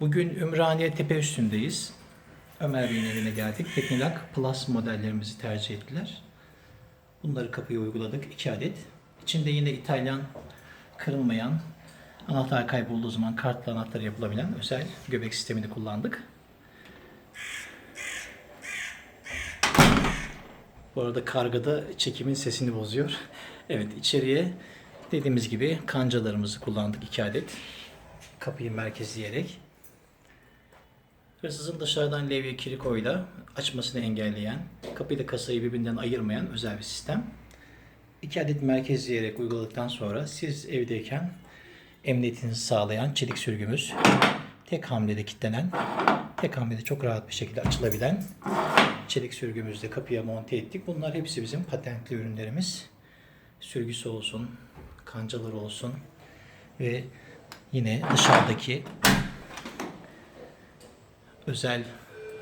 Bugün Ümraniye Tepe üstündeyiz. Ömer Bey'in evine geldik. Teknilak Plus modellerimizi tercih ettiler. Bunları kapıya uyguladık. 2 adet. İçinde yine İtalyan kırılmayan, anahtar kaybolduğu zaman kartla anahtar yapılabilen özel göbek sistemini kullandık. Bu arada kargada çekimin sesini bozuyor. Evet içeriye dediğimiz gibi kancalarımızı kullandık 2 adet. Kapıyı merkezleyerek. Hırsızın dışarıdan levye kirikoyla açmasını engelleyen, kapıyla kasayı birbirinden ayırmayan özel bir sistem. 2 adet merkezleyerek uyguladıktan sonra siz evdeyken emniyetinizi sağlayan çelik sürgümüz, tek hamlede kilitlenen, tek hamlede çok rahat bir şekilde açılabilen çelik sürgümüzle kapıya monte ettik. Bunlar hepsi bizim patentli ürünlerimiz. Sürgüsü olsun, kancaları olsun ve yine dışarıdaki özel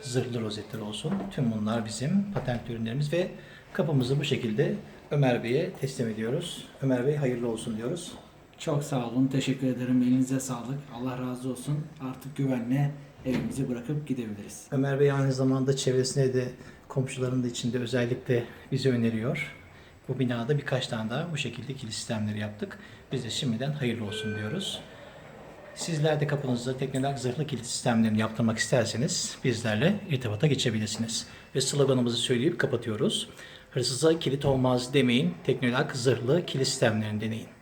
zırhlı rozetler olsun. Tüm bunlar bizim patentli ürünlerimiz ve kapımızı bu şekilde Ömer Bey'e teslim ediyoruz. Ömer Bey hayırlı olsun diyoruz. Çok sağ olun. Teşekkür ederim. Elinize sağlık. Allah razı olsun. Artık güvenle evimizi bırakıp gidebiliriz. Ömer Bey aynı zamanda çevresine de komşuların da içinde özellikle bizi öneriyor. Bu binada birkaç tane daha bu şekilde kilit sistemleri yaptık. Biz de şimdiden hayırlı olsun diyoruz. Sizler de kapınızda tekneler zırhlı kilit sistemlerini yaptırmak isterseniz bizlerle irtibata geçebilirsiniz. Ve sloganımızı söyleyip kapatıyoruz. Hırsıza kilit olmaz demeyin, teknolak zırhlı kilit sistemlerini deneyin.